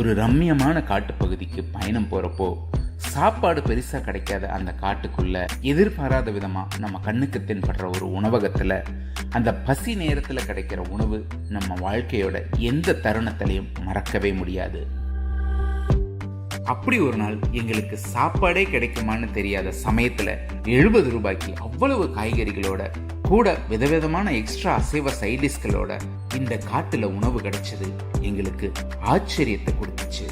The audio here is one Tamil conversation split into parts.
ஒரு ரம்மியமான காட்டுப்பகுதிக்கு பயணம் போகிறப்போ சாப்பாடு பெருசாக கிடைக்காத அந்த காட்டுக்குள்ள எதிர்பாராத விதமாக நம்ம கண்ணுக்கு தென்படுற ஒரு உணவகத்தில் அந்த பசி நேரத்தில் கிடைக்கிற உணவு நம்ம வாழ்க்கையோட எந்த தருணத்திலையும் மறக்கவே முடியாது. அப்படி ஒரு நாள் எங்களுக்கு சாப்பாடே கிடைக்குமான்னு தெரியாத சமயத்தில் எழுபது ரூபாய்க்கு அவ்வளவு காய்கறிகளோட கூட விதவிதமான எக்ஸ்ட்ரா அசைவ சைடிஸ்களோட இந்த காட்டுல உணவு கிடைச்சது எங்களுக்கு ஆச்சரியத்தை கொடுத்துச்சு.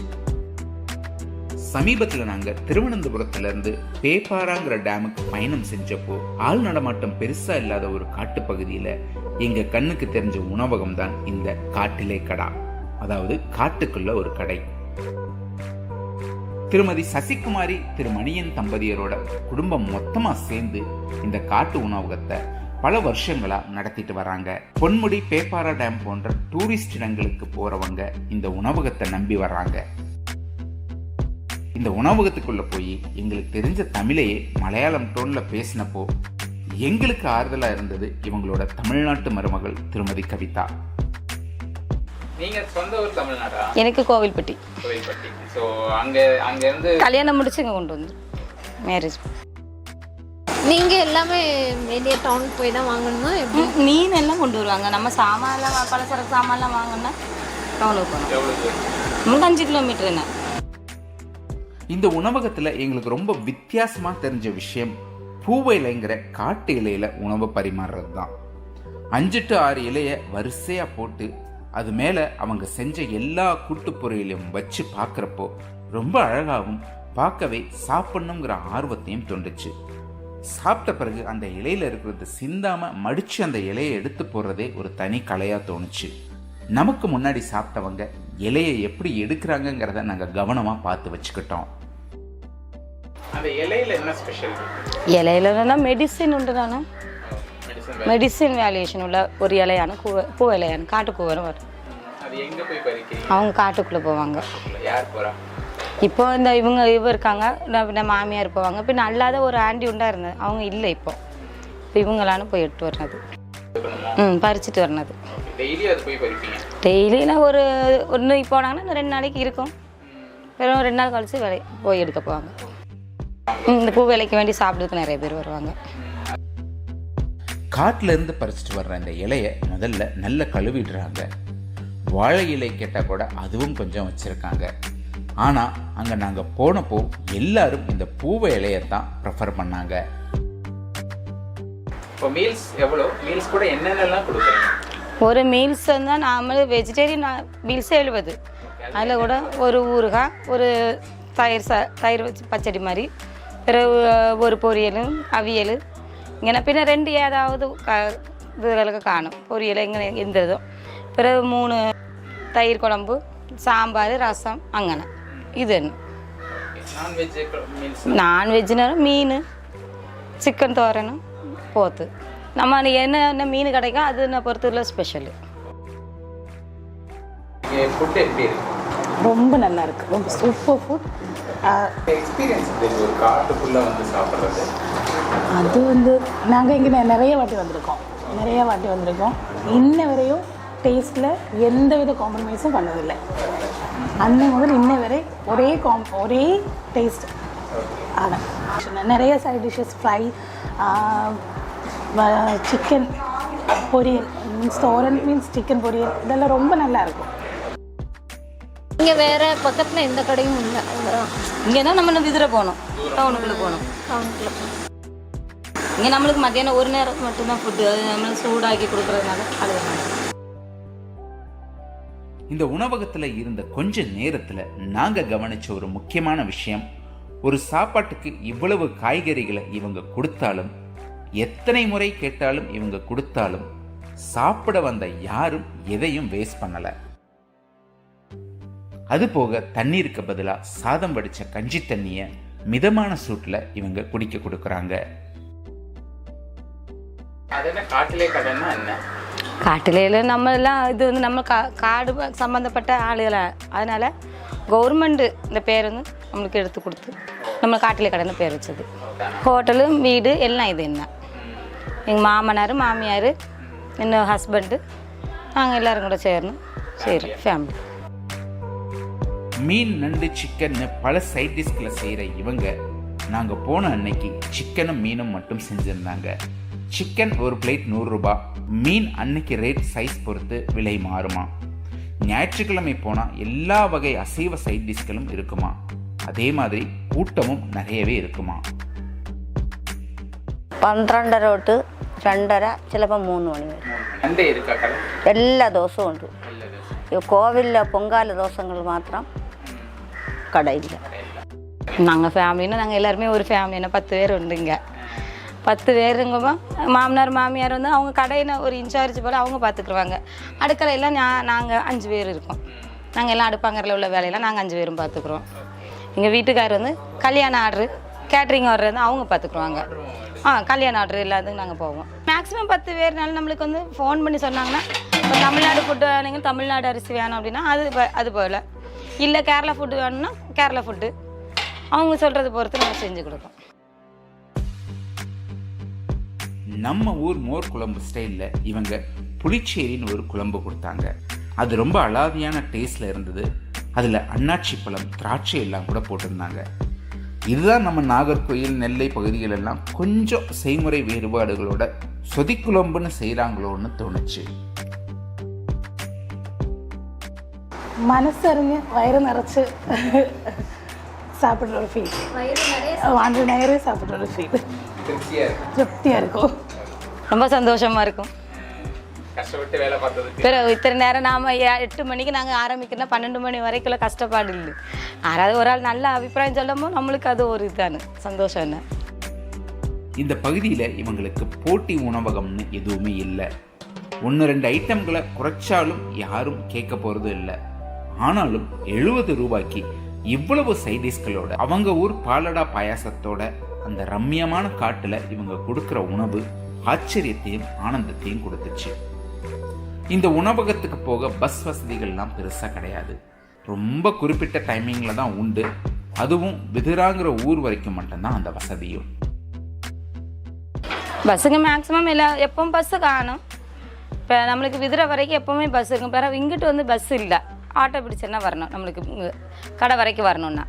சமீபத்துல நாங்க திருவனந்தபுரத்துல இருந்து பேப்பாராங்கிற டேமுக்கு பயணம் செஞ்சப்போ ஆள் நடமாட்டம் பெருசா இல்லாத ஒரு காட்டு பகுதியில எங்க கண்ணுக்கு தெரிஞ்ச உணவகம் தான் இந்த காட்டிலே கடா. அதாவது காட்டுக்குள்ள ஒரு கடை. திருமதி சசிகுமாரி திரு மணியன் தம்பதியரோட குடும்பம் மொத்தமா சேர்ந்து இந்த காட்டு உணவகத்தை பல வருஷங்களா நடத்திட்டு வராங்க. பொன்முடி பேப்பாரா டேம் போன்ற டூரிஸ்ட் இடங்களுக்கு போறவங்க இந்த உணவகத்தை நம்பி வர்றாங்க. இந்த உணவகத்துக்குள்ள போய் எங்களுக்கு தெரிஞ்ச தமிழையே மலையாளம் டோன்ல பேசினப்போ எங்களுக்கு ஆறுதலா இருந்தது இவங்களோட தமிழ்நாட்டு மருமகள் திருமதி கவிதா. நீங்க சொந்த ஊர் தமிழ்நாடா? எனக்கு கோவில்பட்டி. இருந்து கல்யாணம் முடிச்சு இங்கே கொண்டு வந்து. மேரேஜ் நீங்க எல்லாமே வெளியே டவுன் போய் தான் வாங்கணுமா எப்படி? மீன் எல்லாம் கொண்டு வருவாங்க. நம்ம சாமான்லாம் பலசரக்கு சாமான்லாம் வாங்கினா டவுனுக்கு போகணும்? நமக்கு அஞ்சு கிலோமீட்டர் என்ன இந்த உணவகத்துல எங்களுக்கு ரொம்ப வித்தியாசமா தெரிஞ்ச விஷயம் பூவை இலைங்கிற காட்டு இலையில உணவு பரிமாறுறது தான் அஞ்சு டு ஆறு இலைய வரிசையா போட்டு அது மேல அவங்க செஞ்ச எல்லா கூட்டு பொரியலையும் வச்சு பார்க்கறப்போ ரொம்ப அழகாவும் பார்க்கவே சாப்பிடணுங்கிற ஆர்வத்தையும் தோன்றுச்சு சாப்பிட்ட பிறகு அந்த இலையில இருக்கிறது சிந்தாம மடிச்சு அந்த இலையை எடுத்து போடுறதே ஒரு தனி கலையா தோணுச்சு. நமக்கு முன்னாடி சாப்பிட்டவங்க இலையை எப்படி எடுக்கிறாங்கங்கிறத நாங்க கவனமா பார்த்து வச்சுக்கிட்டோம். அந்த இலையில என்ன ஸ்பெஷல் இலையிலன்னா மெடிசின் உண்டு தானே? மெடிசன் வேல்யூஷன் உள்ள ஒரு இலையான பூ பூ இலையான காட்டு பூவரம் வரும் அது எங்க போய் பறிக்கிறீங்க? அவங்க காட்டுக்குள்ளே போவாங்க. யார் போறா? இப்போ இந்த இவங்க இவ இருக்காங்க நம்ம மாமியார் போவாங்க. பின்ன அல்லாத ஒரு ஆண்டி உண்டா இருந்தது. அவங்க இல்லை இப்போ. இப்போ இவங்களான போய் எடுத்து வர்றது. ம் பறிச்சுட்டு வர்றது. டெய்லி அது போய் பறிப்பீங்க? டெய்லியில் ஒரு ஒன்று போனாங்கன்னா இந்த ரெண்டு நாளைக்கு இருக்கும். வெறும் ரெண்டு நாள் கழிச்சு வேலை போய் எடுக்க போவாங்க. இந்த பூ வேலைக்கு வேண்டி சாப்பிட்றதுக்கு நிறைய பேர் வருவாங்க. காட்டுல இருந்து பறிச்சுட்டு வர்ற இந்த இலைய முதல்ல நல்ல கழுவிடுறாங்க. வாழை இலை கேட்டா கூட அதுவும் கொஞ்சம் வச்சிருக்காங்க. ஆனா அங்க நாங்க போனப்போ எல்லாரும் இந்த பூவை இலையத்தான் ப்ரிஃபர் பண்ணாங்க. இப்போ மீல்ஸ் எவ்வளோ? மீல்ஸ் கூட என்னென்னலாம் கொடுக்குறீங்க? ஒரு மீல்ஸ் தான் நாம வெஜிடேரியன் மீல்ஸ் எழுபது. அதில் கூட ஒரு ஊறுகாய் ஒரு தயிர் ச தயிர் வச்சு பச்சடி மாதிரி பிறகு ஒரு பொரியல் அவியல். இங்கே பின்ன ரெண்டு ஏதாவது க இதுகளுக்கு காணும். பொரியல் இங்கே இதுவும். பிறகு மூணு தயிர் குழம்பு சாம்பார் ரசம் அங்கன. நான்வெஜ் மீல்ஸ் நான்வெஜ்னாலும் மீன் சிக்கன் தோரணும் போத்து. நம்ம என்ன என்ன மீன் கிடைக்கும் அது நான் பொறுத்தவரை ஸ்பெஷலு ஃபுட் எப்படி இருக்கு? ரொம்ப நல்லா இருக்கு. ரொம்ப சூப்பர் ஃபுட் எக்ஸ்பீரியன்ஸ் எப்படி ஒரு காட்டுக்குள்ள வந்து சாப்பிட்றது. அது வந்து நாங்கள் இங்கே நிறைய வாட்டி வந்திருக்கோம். நிறைய வாட்டி வந்திருக்கோம். இன்ன வரையும் டேஸ்ட்டில் எந்த வித காம்ப்ரமைஸும் பண்ணதில்லை. அன்னை முதல் இன்ன வரை ஒரே காம் ஒரே டேஸ்ட் ஆனால் நிறைய சைட் டிஷ்ஷஸ் ஃப்ரை சிக்கன் பொரியல் மீன்ஸ் தோரன் மீன்ஸ் சிக்கன் பொரியல் இதெல்லாம் ரொம்ப நல்லா இருக்கும். இங்க வேற பக்கத்துல எந்த கடையும் இல்லை. இங்கே தான் நம்ம விதிர போகணும். டவுனுக்குள்ளே போகணும். டவுனுக்குள்ள இங்கே நம்மளுக்கு மத்தியானம் ஒரு நேரம் மட்டும்தான் ஃபுட்டு அது நம்மளுக்கு சூடாக்கி கொடுக்குறதுனால அது. இந்த உணவகத்தில் இருந்த கொஞ்ச நேரத்தில் நாங்கள் கவனிச்ச ஒரு முக்கியமான விஷயம். ஒரு சாப்பாட்டுக்கு இவ்வளவு காய்கறிகளை இவங்க கொடுத்தாலும் எத்தனை முறை கேட்டாலும் இவங்க கொடுத்தாலும் சாப்பிட வந்த யாரும் எதையும் வேஸ்ட் பண்ணலை. அது போக தண்ணீருக்கு பதிலாக சாதம் வடிச்ச கஞ்சி தண்ணியை மிதமான சூட்டில் இவங்க குடிக்க கொடுக்குறாங்க. அது என்ன காட்டிலே கடைன்னா என்ன? காட்டுலையில நம்ம எல்லாம் இது வந்து நம்ம கா காடு ப- சம்மந்தப்பட்ட ஆளுகளை அதனால் கவர்மெண்ட் இந்த பேர் வந்து நம்மளுக்கு எடுத்து கொடுத்து நம்ம காட்டிலே கடைன்னு பேர் வச்சது. ஹோட்டலு வீடு எல்லாம் இது என்ன? எங்கள் மாமனார் மாமியார் இன்னும் ஹஸ்பண்டு நாங்கள் எல்லாரும் கூட சேர்ந்து செய்கிறோம் ஃபேமிலி மீன் நண்டு சிக்கன்னு பல சைட் டிஷ்களை செய்கிற இவங்க நாங்கள் போன அன்னைக்கு சிக்கனும் மீனும் மட்டும் செஞ்சுருந்தாங்க. சிக்கன் ஒரு பிளேட் நூறுரூபா மீன் அன்னைக்கு ரேட் சைஸ் பொறுத்து விலை மாறுமா ஞாயிற்றுக்கிழமை போனால் எல்லா வகை அசைவ சைட் டிஷ்களும் இருக்குமா அதே மாதிரி கூட்டமும் நிறையவே இருக்குமா പന്ത്രണ്ടര തൊട്ട് രണ്ടര ചിലപ്പോൾ മൂന്ന് മണി വരെ சண்டே இருக்கா கடை എല്ലാ ദിവസവും ഉണ്ട് ഈ കോവിലിലെ പൊങ്കാല ദിവസങ്ങൾ മാത്രം കടയില്ല நாங்கள் ஃபேமிலின்னா நாங்கள் எல்லாருமே ஒரு ஃபேமிலினா பத்து பேர் உண்டுங்க பத்து பேருங்கப்போ. மாமனார் மாமியார் வந்து அவங்க கடையின ஒரு இன்சார்ஜ் போல் அவங்க பார்த்துக்குருவாங்க அடுக்கலையெல்லாம் நான் நாங்கள் அஞ்சு பேர் இருக்கோம். நாங்கள் எல்லாம் அடுப்பாங்கரில் உள்ள வேலையெல்லாம் நாங்கள் அஞ்சு பேரும் பார்த்துக்குறோம் எங்கள் வீட்டுக்கார் வந்து கல்யாண ஆர்டரு கேட்ரிங் ஆர்டர் வந்து அவங்க பார்த்துக்குருவாங்க ஆ கல்யாண ஆர்டர் எல்லாத்துக்கும் நாங்கள் போவோம். மேக்ஸிமம் பத்து பேர்னால நம்மளுக்கு வந்து ஃபோன் பண்ணி சொன்னாங்கன்னா இப்போ தமிழ்நாடு ஃபுட்டு வேணுங்க தமிழ்நாடு அரிசி வேணும் அப்படின்னா அது அது போல். இல்லை கேரளா ஃபுட்டு வேணும்னா கேரளா ஃபுட்டு அவங்க சொல்கிறத பொறுத்து நம்ம செஞ்சு கொடுப்போம். நம்ம ஊர் மோர் குழம்பு ஸ்டைலில் இவங்க புளிச்சேரின்னு ஒரு குழம்பு கொடுத்தாங்க. அது ரொம்ப அலாதியான டேஸ்டில் இருந்தது. அதில் அன்னாச்சி பழம் திராட்சை எல்லாம் கூட போட்டிருந்தாங்க. இதுதான் நம்ம நாகர்கோயில் நெல்லை பகுதிகள் எல்லாம் கொஞ்சம் செய்முறை வேறுபாடுகளோட சொதிக்குழம்புன்னு செய்கிறாங்களோன்னு தோணுச்சு. மனசறிஞ்சு வயிறு நிறைச்சு சாப்பிட்ற ஒரு ஃபீல் வயிறு நிறைய சாப்பிட்ற ஒரு ஃபீல் திருப்தியாக இருக்கும். ரொம்ப சந்தோஷமாக இருக்கும். கஷ்டப்பட்டு வேலை பார்த்ததுக்கு பிறகு இத்தனை நேரம் நாம் எட்டு மணிக்கு நாங்கள் ஆரம்பிக்கிறோம்னா பன்னெண்டு மணி வரைக்குள்ள கஷ்டப்பாடு இல்லை. யாராவது ஒரு ஆள் நல்ல அபிப்பிராயம் சொல்லும்போது நம்மளுக்கு அது ஒரு இதுதானே சந்தோஷம் என்ன? இந்த பகுதியில் இவங்களுக்கு போட்டி உணவகம்னு எதுவுமே இல்லை. ஒன்று ரெண்டு ஐட்டம்களை குறைச்சாலும் யாரும் கேட்க போகிறது இல்லை. ஆனாலும் எழுபது ரூபாய்க்கு இவ்வளவு சைடிஷ்களோட அவங்க ஊர் பாலடா பாயாசத்தோட அந்த ரம்மியமான காட்டில் இவங்க கொடுக்குற உணவு ஆச்சரியத்தையும் ஆனந்தத்தையும் கொடுத்துச்சு. இந்த உணவகத்துக்கு போக பஸ் வசதிகள்லாம் பெருசாக கிடையாது. ரொம்ப குறிப்பிட்ட டைமிங்கில் தான் உண்டு. அதுவும் விதிராங்கிற ஊர் வரைக்கும் மட்டும்தான் அந்த வசதியும். பஸ்ஸுங்க மேக்ஸிமம் இல்லை எப்பவும் பஸ்ஸு காணும். இப்போ நம்மளுக்கு விதிர வரைக்கும் எப்போவுமே பஸ் இருக்கும். பிறகு இங்கிட்டு வந்து பஸ் இல்லை. ஆட்டோ பிடிச்சேன்னா வரணும். நம்மளுக்கு கடை வரைக்கும் வரணும்னா.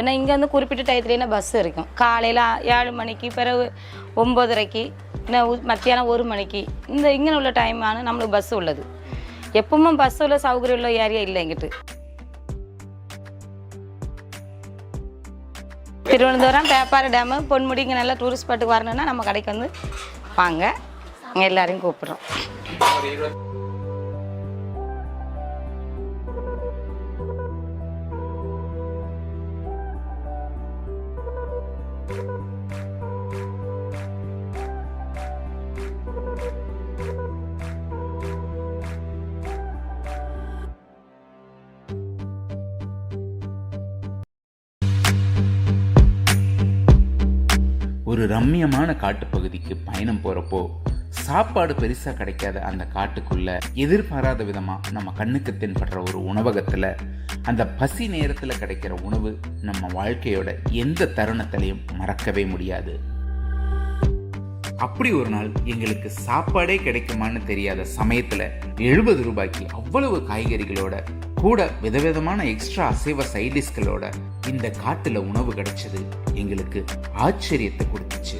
ஏன்னா இங்கே வந்து குறிப்பிட்ட டயத்துலேயே பஸ் இருக்கும். காலையில் ஏழு மணிக்கு பிறகு ஒம்பதரைக்கு இன்னும் மத்தியானம் ஒரு மணிக்கு. இந்த இங்கே உள்ள டைமான நம்மளுக்கு பஸ் உள்ளது. எப்பவும் பஸ் உள்ள சௌகரியம் உள்ள ஏரியா இல்லை எங்கிட்டு திருவனந்தபுரம் பேப்பாறை டேமு பொன்முடி இங்கே நல்லா டூரிஸ்ட் ஸ்பாட்டுக்கு வரணுன்னா நம்ம கடைக்கு வந்து வாங்க. அங்கே எல்லாரையும் கூப்பிட்றோம். ஒரு ரம்மியமான காட்டுப்பகுதிக்கு பயணம் போகிறப்போ சாப்பாடு பெருசாக கிடைக்காத அந்த காட்டுக்குள்ள எதிர்பாராத விதமாக நம்ம கண்ணுக்கு தென்படுற ஒரு உணவகத்தில் அந்த பசி நேரத்தில் கிடைக்கிற உணவு நம்ம வாழ்க்கையோட எந்த தருணத்திலையும் மறக்கவே முடியாது. அப்படி ஒரு நாள் எங்களுக்கு சாப்பாடே கிடைக்குமான்னு தெரியாத சமயத்துல எழுபது ரூபாய்க்கு அவ்வளவு காய்கறிகளோட கூட விதவிதமான எக்ஸ்ட்ரா அசைவ சைடிஸ்களோட இந்த காட்டுல உணவு கிடைச்சது எங்களுக்கு ஆச்சரியத்தை கொடுத்துச்சு.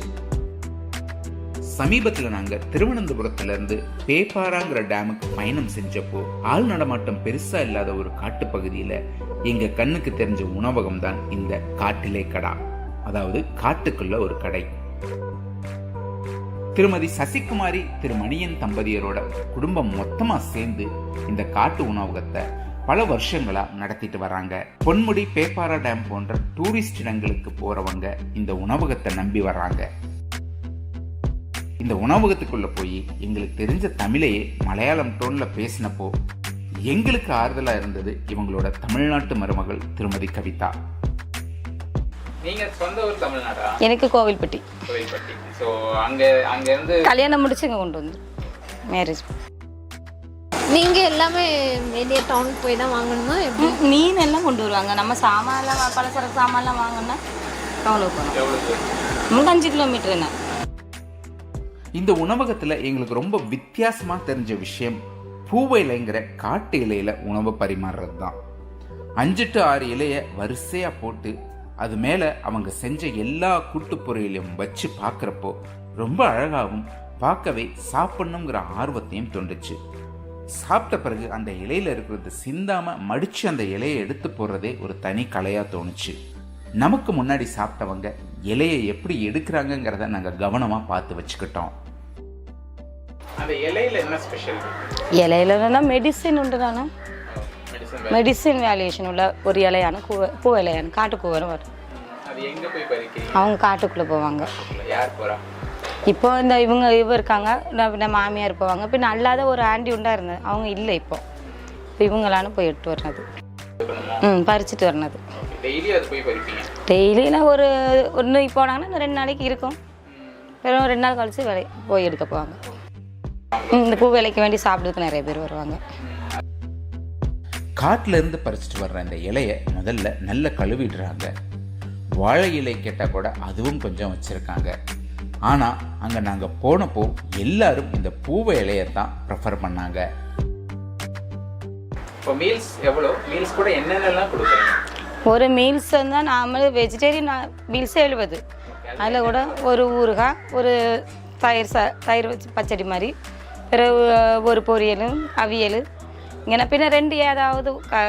சமீபத்தில் நாங்க திருவனந்தபுரத்துல இருந்து பேப்பாராங்கிற டேமுக்கு பயணம் செஞ்சப்போ ஆள் நடமாட்டம் பெருசா இல்லாத ஒரு காட்டு பகுதியில எங்க கண்ணுக்கு தெரிஞ்ச உணவகம் தான் இந்த காட்டிலே கடா. அதாவது காட்டுக்குள்ள ஒரு கடை. திருமதி சசிகுமாரி திரு மணியன் தம்பதியரோட குடும்பம் மொத்தமா சேர்ந்து இந்த காட்டு உணவகத்தை பல வருஷங்களா நடத்திட்டு வராங்க. பொன்முடி பேப்பாரா டேம் போன்ற டூரிஸ்ட் இடங்களுக்கு போறவங்க இந்த உணவகத்தை நம்பி வர்றாங்க. இந்த உணவகத்துக்குள்ள போய் எங்களுக்கு தெரிஞ்ச தமிழையே மலையாளம் டோன்ல பேசினப்போ எங்களுக்கு ஆறுதலா இருந்தது இவங்களோட தமிழ்நாட்டு மருமகள் திருமதி கவிதா. நீங்க சொந்த ஊர் தமிழ்நாடா? எனக்கு கோவில்பட்டி. கோயில்பட்டி ஸோ அங்க அங்க இருந்து கல்யாணம் முடிச்சு இங்கே கொண்டு வந்து. மேரேஜ் நீங்க எல்லாமே வெளியே டவுன் போய் தான் வாங்கணுமா? எப்படி? மீன் எல்லாம் கொண்டு வருவாங்க. நம்ம சாமான்லாம் பலசரக்கு சாமான்லாம் வாங்கணும்னா டவுனுக்கு போகணும்? நமக்கு அஞ்சு கிலோமீட்டர் என்ன? இந்த உணவகத்தில் எங்களுக்கு ரொம்ப வித்தியாசமாக தெரிஞ்ச விஷயம் பூவைலைங்கிற காட்டு இலையில உணவு பரிமாறுறது தான் அஞ்சு டு ஆறு இலைய வரிசையா போட்டு அது மேல அவங்க செஞ்ச எல்லா கூட்டு பொரியலையும் வச்சு பார்க்கறப்போ ரொம்ப அழகாகவும் பார்க்கவே சாப்பிடணுங்கிற ஆர்வத்தையும் தோண்டுச்சு சாப்பிட்ட பிறகு அந்த இலையில இருக்கிறது சிந்தாம மடிச்சு அந்த இலையை எடுத்து போடுறதே ஒரு தனி கலையா தோணுச்சு. நமக்கு முன்னாடி சாப்பிட்டவங்க இலையை எப்படி எடுக்கிறாங்கங்கிறத நாங்கள் கவனமா பார்த்து வச்சுக்கிட்டோம். அந்த இலையில என்ன ஸ்பெஷல் இலையிலன்னா மெடிசின் உண்டு தானே? மெடிசன் மெடிசின் வேல்யூஷன் உள்ள ஒரு இலையான பூ பூ இலையான காட்டுக்கூவரும் வரும். அது எங்க போய் பறிக்கிறீங்க? அவங்க காட்டுக்குள்ளே போவாங்க. யார் போறா? இப்போ இந்த இவங்க இவ இருக்காங்க நான் பின்ன மாமியார் போவாங்க பின்ன அல்லாத ஒரு ஆண்டி உண்டா இருந்தது அவங்க இல்லை இப்போ. இப்போ இவங்களான போய் எடுத்து வர்றது. ம் பறிச்சுட்டு வர்றது. டெய்லி அது போய் பறிப்பீங்க? டெய்லினா ஒரு ஒன்று போனாங்கன்னா ரெண்டு நாளைக்கு இருக்கும். வெறும் ரெண்டு நாள் கழிச்சு வேலை போய் எடுக்க போவாங்க. இந்த பூ வேலைக்கு வேண்டி சாப்பிட்றதுக்கு நிறைய பேர் வருவாங்க. காட்டுல இருந்து பறிச்சுட்டு வர்ற இந்த இலைய முதல்ல நல்ல கழுவிடுறாங்க. வாழை இலை கேட்டால் கூட அதுவும் கொஞ்சம் வச்சுருக்காங்க. ஆனால் அங்கே நாங்கள் போனப்போ எல்லாரும் இந்த பூவை இலையை தான் ப்ரிஃபர் பண்ணாங்க. இப்போ மீல்ஸ் எவ்வளோ? மீல்ஸ் கூட என்னென்னலாம் கொடுக்குறீங்க? ஒரு மீல்ஸ் வந்தால் நார்மல் வெஜிடேரியன் மீல்ஸ் எழுபது. அதில் கூட ஒரு ஊறுகாய் ஒரு தயிர் ச தயிர் வச்சு பச்சடி மாதிரி பிறகு ஒரு பொரியல் அவியல். இங்கே பின்ன ரெண்டு ஏதாவது க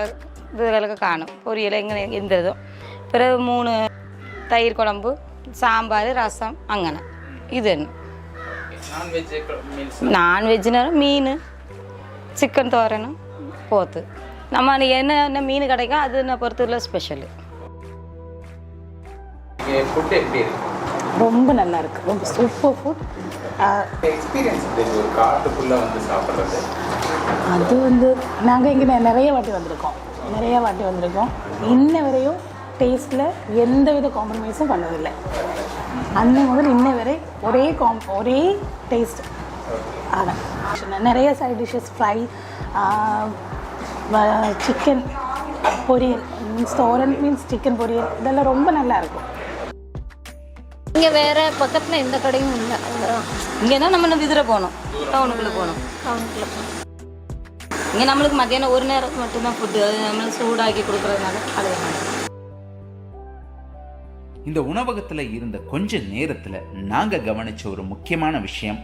இதுகளுக்கு காணும். பொரியல் இங்கே எந்த இதுவும். பிறகு மூணு தயிர் குழம்பு சாம்பார் ரசம் அங்கன. இது என்ன நான்வெஜ்னாலும் மீன் சிக்கன் தோரணும் போத்து நம்ம என்ன என்ன மீன் கிடைக்கும் அது என்ன பொறுத்தவரை ஸ்பெஷலு ரொம்ப நல்லா இருக்கு. ரொம்ப சூப்பர் ஃபுட் அது வந்து நாங்கள் இங்கே நிறைய வாட்டி வந்திருக்கோம். நிறைய வாட்டி வந்திருக்கோம். இன்ன வரையும் டேஸ்ட்டில் எந்த வித காம்ப்ரமைஸும் பண்ணதில்லை. அன்னை முதல் இன்ன வரை ஒரே காம் ஒரே டேஸ்ட் அதான். நிறைய சைட் டிஷ்ஷஸ் ஃப்ரை சிக்கன் பொரியல். மீன்ஸ் தோரன் மீன்ஸ் சிக்கன் பொரியல். இதெல்லாம் ரொம்ப நல்லா இருக்கும். இங்கே வேற பக்கத்தில் எந்த கடையும் இல்லை. அவ்வளோதான் இங்கேனா நம்ம விதிர போகணும். டவுனுக்குள்ளே போகணும். டவுனுக்குள்ள இங்கே நம்மளுக்கு மத்தியானம் ஒரு நேரம் மட்டும்தான் ஃபுட்டு அது நம்மளுக்கு சூடாக்கி கொடுக்குறதுனால அது வேணாம். இந்த உணவகத்தில் இருந்த கொஞ்ச நேரத்தில் நாங்கள் கவனிச்ச ஒரு முக்கியமான விஷயம்.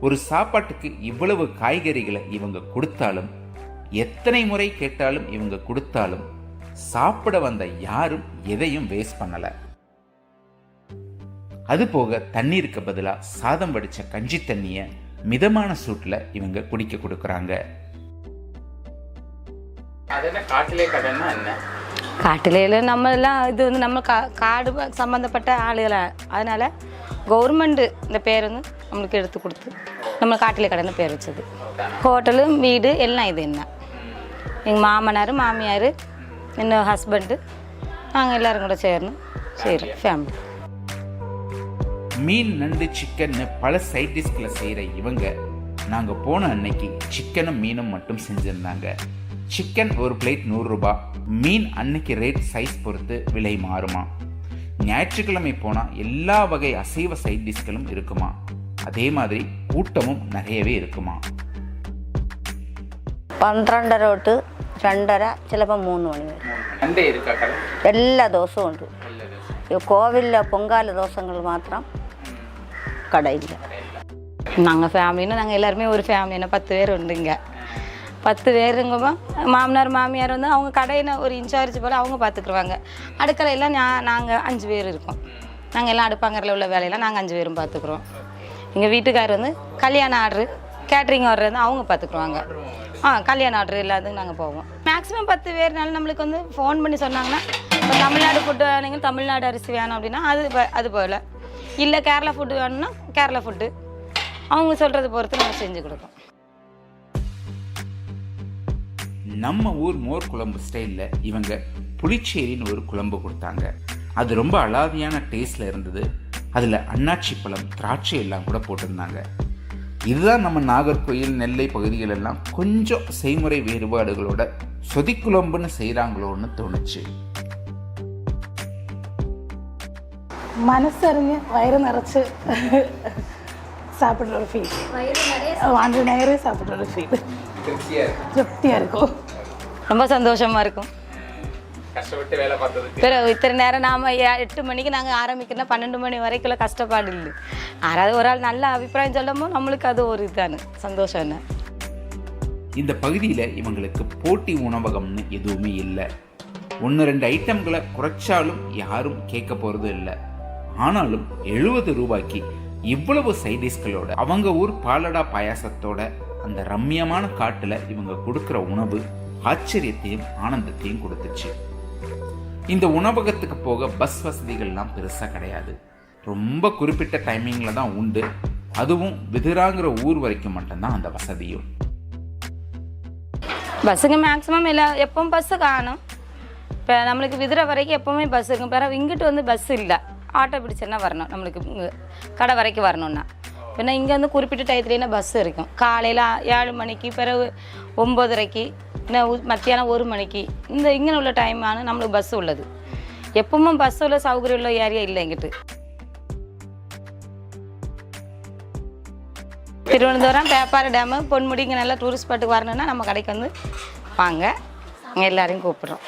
ஒரு சாப்பாட்டுக்கு இவ்வளவு காய்கறிகளை இவங்க கொடுத்தாலும் எத்தனை முறை கேட்டாலும் இவங்க கொடுத்தாலும் சாப்பிட வந்த யாரும் எதையும் வேஸ்ட் பண்ணலை. அது போக தண்ணீருக்கு பதிலாக சாதம் வடிச்ச கஞ்சி தண்ணியை மிதமான சூட்டில் இவங்க குடிக்க கொடுக்குறாங்க. காட்டிலையில் நம்ம எல்லாம் இது வந்து நம்ம கா காடு சம்மந்தப்பட்ட ஆளுகளை அதனால் கவர்மெண்ட்டு இந்த பேர் வந்து நம்மளுக்கு எடுத்து கொடுத்து நம்ம காட்டிலே கடைன்னு பேர் வச்சது. ஹோட்டலு வீடு எல்லாம் இது என்ன? எங்கள் மாமனார் மாமியார் என்னோட ஹஸ்பண்டு நாங்கள் எல்லோரும் கூட சேர்ந்து செய்கிறோம் ஃபேமிலி மீன் நண்டு சிக்கன்னு பல சைட் டிஷ்களை செய்கிற இவங்க. நாங்கள் போன அன்னைக்கு சிக்கனும் மீனும் மட்டும் செஞ்சுருந்தாங்க. சிக்கன் ஒரு பிளேட் நூறுரூபா மீன் அன்னைக்கு ரேட் சைஸ் பொறுத்து விலை மாறுமா ஞாயிற்றுக்கிழமை போனால் எல்லா வகை அசைவ சைட் டிஷ்களும் இருக்குமா அதே மாதிரி கூட்டமும் நிறையவே இருக்குமா പന്ത്രണ്ടര തൊട്ട് രണ്ടര ചിലപ്പോൾ മൂന്ന് മണി വരെ சண்டே இருக்கா கடை എല്ലാ ദിവസവും ഉണ്ട് ഈ കോവിലിലെ പൊങ്കാല ദിവസങ്ങൾ മാത്രം കടയില്ല நாங்கள் ஃபேமிலின்னா நாங்கள் எல்லாருமே ஒரு ஃபேமிலினா பத்து பேர் உண்டு இங்கே பத்து பேருங்கப்போ மாமனார் மாமியார் வந்து அவங்க கடையின ஒரு இன்சார்ஜ் போல் அவங்க பார்த்துக்குருவாங்க அடுக்கலையெல்லாம் நான் நாங்கள் அஞ்சு பேர் இருக்கோம். நாங்கள் எல்லாம் அடுப்பாங்கரில் உள்ள வேலையெல்லாம் நாங்கள் அஞ்சு பேரும் பார்த்துக்குறோம் எங்கள் வீட்டுக்கார் வந்து கல்யாண ஆர்டரு கேட்ரிங் ஆர்டர் வந்து அவங்க பார்த்துக்குருவாங்க ஆ கல்யாண ஆர்டர் எல்லாத்துக்கும் நாங்கள் போவோம். மேக்ஸிமம் பத்து பேர்னால நம்மளுக்கு வந்து ஃபோன் பண்ணி சொன்னாங்கன்னா இப்போ தமிழ்நாடு ஃபுட்டு வேணுங்க தமிழ்நாடு அரிசி வேணும் அப்படின்னா அது அது போல். இல்லை கேரளா ஃபுட்டு வேணும்னா கேரளா ஃபுட்டு அவங்க சொல்கிறத பொறுத்து நம்ம செஞ்சு கொடுப்போம். நம்ம ஊர் மோர் குழம்பு ஸ்டைலில் இவங்க புளிச்சேரின்னு ஒரு குழம்பு கொடுத்தாங்க. அது ரொம்ப அலாதியான டேஸ்டில் இருந்தது. அதில் அன்னாச்சி பழம் திராட்சை எல்லாம் கூட போட்டிருந்தாங்க. இதுதான் நம்ம நாகர்கோயில் நெல்லை பகுதிகளெல்லாம் கொஞ்சம் செய்முறை வேறுபாடுகளோட சொதிக்குழம்புன்னு செய்கிறாங்களோன்னு தோணுச்சு. மனசறிஞ்சு வயிறு நிறைச்சு சாப்பிட்ற ஒரு ஃபீல் வயிறு நிறைய சாப்பிட்ற ஒரு ஃபீல் திருப்தியாக இருக்கும். ரொம்ப சந்தோஷமாக இருக்கும். கஷ்டப்பட்டு வேலை பார்த்ததுக்கு. பிறகு இத்தனை நேரம் நாம் எட்டு மணிக்கு நாங்கள் ஆரம்பிக்கிறோம் பன்னெண்டு மணி வரைக்குள்ள கஷ்டப்பாடு இல்லை. யாராவது ஒரு ஆள் நல்ல அபிப்பிராயம் சொல்லும்போது நம்மளுக்கு அது ஒரு இதானு. சந்தோஷம் என்ன? இந்த பகுதியில் இவங்களுக்கு போட்டி உணவகம்னு எதுவுமே இல்லை. ஒன்று ரெண்டு ஐட்டம்களை குறைச்சாலும் யாரும் கேட்க போகிறது இல்லை. ஆனாலும் எழுபது ரூபாய்க்கு இவ்வளவு சைடிஷ்களோட அவங்க ஊர் பாலடா பாயாசத்தோட அந்த ரம்மியமான காட்டில் இவங்க கொடுக்குற உணவு ஆச்சரியத்தையும் ஆனந்தத்தையும் கொடுத்துச்சு. இந்த உணவகத்துக்கு போக பஸ் வசதிகள்லாம் பெருசாக கிடையாது. ரொம்ப குறிப்பிட்ட டைமிங்கில் தான் உண்டு. அதுவும் விதிராங்கிற ஊர் வரைக்கும் மட்டும்தான் அந்த வசதியும். பஸ்ஸுங்க மேக்ஸிமம் இல்லை எப்பவும் பஸ்ஸு காணும். இப்போ நம்மளுக்கு விதிரை வரைக்கும் எப்போவுமே பஸ் இருக்கும் பிறகு இங்கிட்டு வந்து பஸ் இல்லை. ஆட்டோ பிடிச்சேன்னா வரணும். நம்மளுக்கு கடை வரைக்கும் வரணும்னா. பின்ன இங்கே வந்து குறிப்பிட்ட டயத்துலேயே பஸ் இருக்கும். காலையில் ஏழு மணிக்கு பிறகு ஒம்பதரைக்கு இன்னும் மத்தியானம் ஒரு மணிக்கு. இந்த இங்கே உள்ள டைம் நம்மளுக்கு பஸ் உள்ளது. எப்பவுமே பஸ் உள்ள சௌகரியம் உள்ள ஏரியா இல்லை எங்கிட்டு. திருவனந்தபுரம் பேப்பாறை டேமு பொன்முடி இங்கே நல்லா டூரிஸ்ட் ஸ்பாட்டுக்கு வரணும்னா நம்ம கடைக்கு வந்து வாங்க. எல்லாரையும் கூப்பிட்றோம்.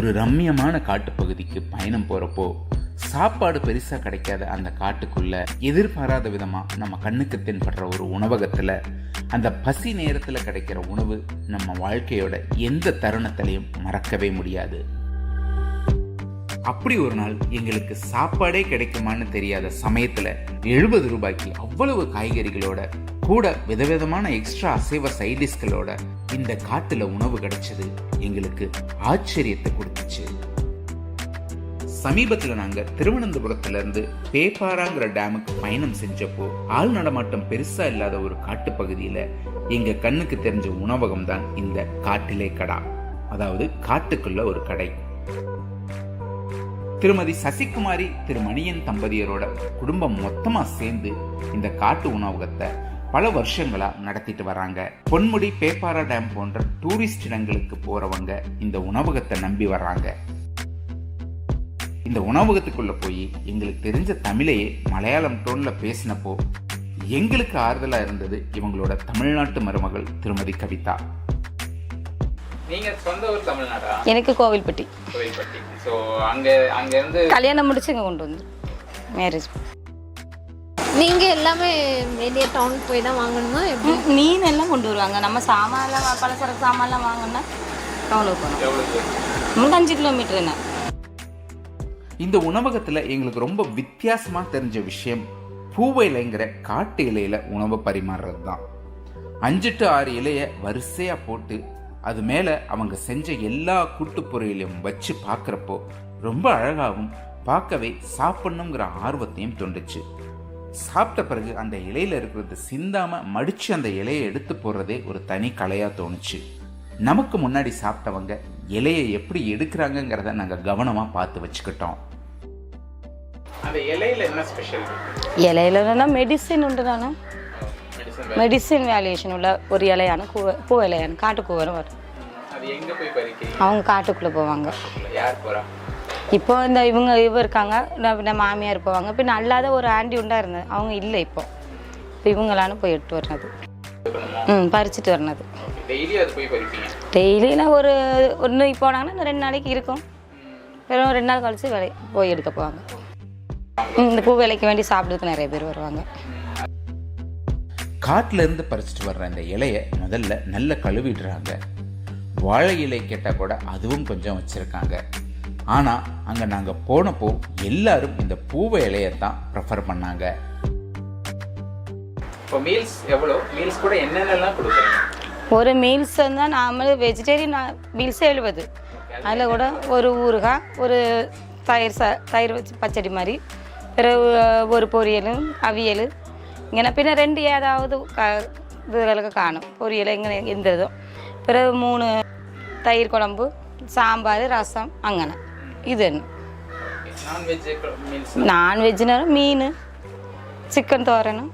ஒரு ரம்மியமான காட்டுப்பகுதிக்கு பயணம் போகிறப்போ சாப்பாடு பெருசாக கிடைக்காத அந்த காட்டுக்குள்ள எதிர்பாராத விதமாக நம்ம கண்ணுக்கு தென்படுற ஒரு உணவகத்தில் அந்த பசி நேரத்தில் கிடைக்கிற உணவு நம்ம வாழ்க்கையோட எந்த தருணத்திலையும் மறக்கவே முடியாது. அப்படி ஒரு நாள் எங்களுக்கு சாப்பாடே கிடைக்குமான்னு தெரியாத சமயத்தில் எழுபது ரூபாய்க்கு அவ்வளவு காய்கறிகளோட கூட விதவிதமான எக்ஸ்ட்ரா அசைவ சைடிஸ்களோட இந்த காட்டுல உணவு கிடைச்சது எங்களுக்கு ஆச்சரியத்தை கொடுத்துச்சு. சமீபத்தில் நாங்க திருவனந்தபுரத்துல இருந்து பேப்பாராங்கிற டேமுக்கு பயணம் செஞ்சப்போ ஆள் நடமாட்டம் பெருசா இல்லாத ஒரு காட்டு பகுதியில எங்க கண்ணுக்கு தெரிஞ்ச உணவகம் தான் இந்த காட்டிலே கடா. அதாவது காட்டுக்குள்ள ஒரு கடை. திருமதி சசிகுமாரி திரு மணியன் தம்பதியரோட குடும்பம் மொத்தமா சேர்ந்து இந்த காட்டு உணவகத்தை பல வருஷங்களா நடத்திட்டு வராங்க. பொன்முடி பேப்பாரா டேம் போன்ற டூரிஸ்ட் இடங்களுக்கு போறவங்க இந்த உணவகத்தை நம்பி வர்றாங்க. இந்த உணவகத்துக்குள்ள போய் எங்களுக்கு தெரிஞ்ச தமிழையே மலையாளம் டோன்ல பேசினப்போ எங்களுக்கு ஆறுதலா இருந்தது இவங்களோட தமிழ்நாட்டு மருமகள் திருமதி கவிதா. நீங்க சொந்த ஊர் தமிழ்நாடா? எனக்கு கோவில்பட்டி. இருந்து கல்யாணம் முடிச்சு இங்கே கொண்டு வந்து. மேரேஜ் நீங்க எல்லாமே வெளியே டவுன் போய் தான் வாங்கணுமா எப்படி? மீன் எல்லாம் கொண்டு வருவாங்க. நம்ம சாமான்லாம் வா- பலசரக்கு சாமான்லாம் வாங்கினா டவுனுக்கு போகணும்? நம்மளுக்கு அஞ்சு கிலோமீட்டர் என்ன இந்த உணவகத்துல எங்களுக்கு ரொம்ப வித்தியாசமா தெரிஞ்ச விஷயம் பூவை இலைங்கிற காட்டு இலையில உணவு பரிமாறுறது தான் அஞ்சு டு ஆறு இலைய வரிசையா போட்டு அது மேல அவங்க செஞ்ச எல்லா கூட்டு பொரியலையும் வச்சு பார்க்கறப்போ ரொம்ப அழகாகவும் பார்க்கவே சாப்பிடணுங்கிற ஆர்வத்தையும் தோண்டுச்சு. சாப்பிட்ட பிறகு அந்த இலையில இருக்கிறது சிந்தாம மடிச்சு அந்த இலையை எடுத்து போடுறதே ஒரு தனி கலையா தோணுச்சு. நமக்கு முன்னாடி சாப்பிட்டவங்க இலையை எப்படி எடுக்கிறாங்கங்கிறத நாங்கள் கவனமா பார்த்து வச்சுக்கிட்டோம். அந்த இலையில என்ன ஸ்பெஷல் இலையிலனா மெடிசின் உண்டு தானே? மெடிசன் வேல்யூஷன் உள்ள ஒரு இலையான கூவ பூ இலையான காட்டுக்கூவரும் வரும். அது எங்க போய் பறிக்கிறீங்க? அவங்க காட்டுக்குள்ளே போவாங்க. யார் போறா? இப்போ இந்த இவங்க இவ இருக்காங்க நம்ம மாமியார் போவாங்க. பின்ன அல்லாத ஒரு ஆண்டி உண்டா இருந்தது அவங்க இல்லை இப்போ. இப்போ இவங்களான போய் எடுத்து வர்றது. ம் பறிச்சுட்டு வர்றது. டெய்லி அது போய் பறிப்பீங்க? டெய்லினா ஒரு ஒன்று போனாங்கன்னா இன்னும் ரெண்டு நாளைக்கு இருக்கும். வெறும் ரெண்டு நாள் கழிச்சு வேலை போய் எடுக்க போவாங்க. இந்த பூ வேலைக்கு வேண்டி சாப்பிட்றதுக்கு நிறைய பேர் வருவாங்க. காட்டுல இருந்து பறிச்சுட்டு வர்ற இந்த இலையை முதல்ல நல்ல கழுவிடுறாங்க. வாழை இலை கேட்டால் கூட அதுவும் கொஞ்சம் வச்சிருக்காங்க. ஆனா அங்க நாங்க போனப்போ எல்லாரும் இந்த பூவை இலையை தான் ப்ரிஃபர் பண்ணாங்க. இப்போ மீல்ஸ் எவ்வளோ? மீல்ஸ் கூட என்னென்னலாம் கொடுக்குறீங்க? ஒரு மீல்ஸ் இருந்தால் நாம வெஜிடேரியன் மீல்ஸ் எழுபது. அதில் கூட ஒரு ஊறுகாய் ஒரு தயிர் ச தயிர் வச்சு பச்சடி மாதிரி பிறகு ஒரு பொரியல் அவியல். இங்கே பின்ன ரெண்டு ஏதாவது க இதுகளுக்கு காணும். பொரியல் இங்கே இதுவும். பிறகு மூணு தயிர் குழம்பு சாம்பார் ரசம் அங்கன. இது என்ன நான்வெஜ்னாலும் மீன் சிக்கன் தோரணும்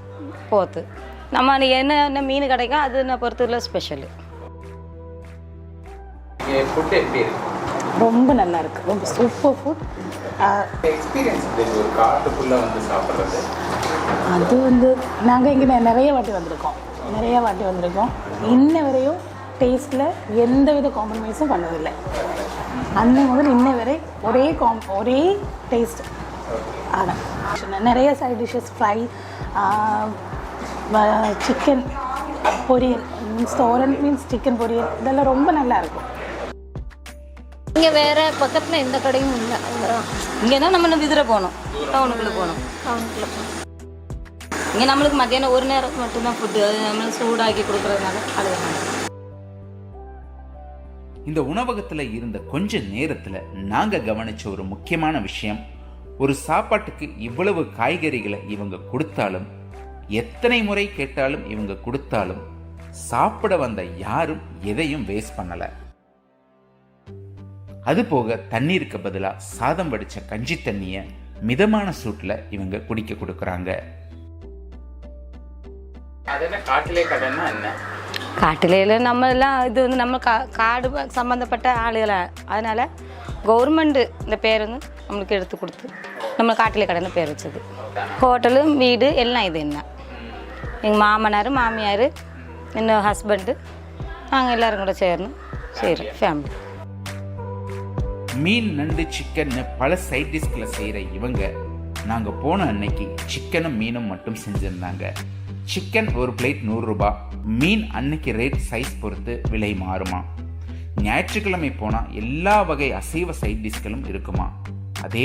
போத்து நம்ம என்ன என்ன மீன் கிடைக்கும் அது நான் பொறுத்தவரை ஸ்பெஷலு ரொம்ப நல்லா இருக்கு. ரொம்ப சூப்பர் ஃபுட் அது வந்து நாங்கள் இங்கே நிறைய வாட்டி வந்திருக்கோம். நிறைய வாட்டி வந்திருக்கோம். இன்ன வரையும் டேஸ்ட்டில் எந்த வித காம்ப்ரமைஸும் பண்ணதில்லை. அன்னை முதல் இன்ன வரை ஒரே காம் ஒரே டேஸ்ட் ஆனால் நிறைய சைட் டிஷ்ஷஸ் ஃப்ரை சிக்கன் பொரியல் மீன்ஸ் தோரன் மீன்ஸ் சிக்கன் பொரியல். இதெல்லாம் ரொம்ப நல்லா இருக்கும். இங்கே வேற பக்கத்தில் எந்த கடையும் இல்லை. இங்கே தான் நம்ம விதிர போகணும். டவுனுக்குள்ளே போகணும். டவுனுக்குள்ள இங்கே நம்மளுக்கு மத்தியானம் ஒரு நேரம் மட்டும்தான் ஃபுட்டு அது நம்மளுக்கு சூடாக்கி கொடுக்குறதுனால அது. இந்த உணவகத்தில் இருந்த கொஞ்ச நேரத்தில் நாங்கள் கவனிச்ச ஒரு முக்கியமான விஷயம். ஒரு சாப்பாட்டுக்கு இவ்வளவு காய்கறிகளை இவங்க கொடுத்தாலும் எத்தனை முறை கேட்டாலும் இவங்க கொடுத்தாலும் சாப்பிட வந்த யாரும் எதையும் வேஸ்ட் பண்ணலை. அதுபோக தண்ணீருக்கு பதிலாக சாதம் வடித்த கஞ்சி தண்ணியை மிதமான சூட்டில் இவங்க குடிக்க கொடுக்குறாங்க. அது என்ன காட்டிலே கடைன்னா என்ன? காட்டிலையில் நம்ம எல்லாம் இது வந்து நம்ம கா காடு ப- சம்மந்தப்பட்ட ஆளுகளை அதனால் கவர்மெண்ட்டு இந்த பேர் வந்து நம்மளுக்கு எடுத்து கொடுத்து நம்ம காட்டிலே கடைன்னு பேர் வச்சது. ஹோட்டலு வீடு எல்லாம் இது என்ன? எங்கள் மாமனார் மாமியார் இன்னும் ஹஸ்பண்டு நாங்கள் எல்லோரும் கூட சேர்ந்து செய்கிறோம் ஃபேமிலி மீன் நண்டு சிக்கன்னு பல சைட் டிஷ்கில் செய்கிற இவங்க நாங்கள் போன அன்னைக்கு சிக்கனும் மீனும் மட்டும் செஞ்சுருந்தாங்க. சிக்கன் ஒரு பிளேட் நூறுரூபா மீன் அன்னைக்கு ரேட் சைஸ் பொறுத்து விலை மாறுமா? ஞாயிற்றுக்கிழமை போனால் எல்லா வகை அசைவ சைட் டிஷ்களும் இருக்குமா? அதே மாதிரி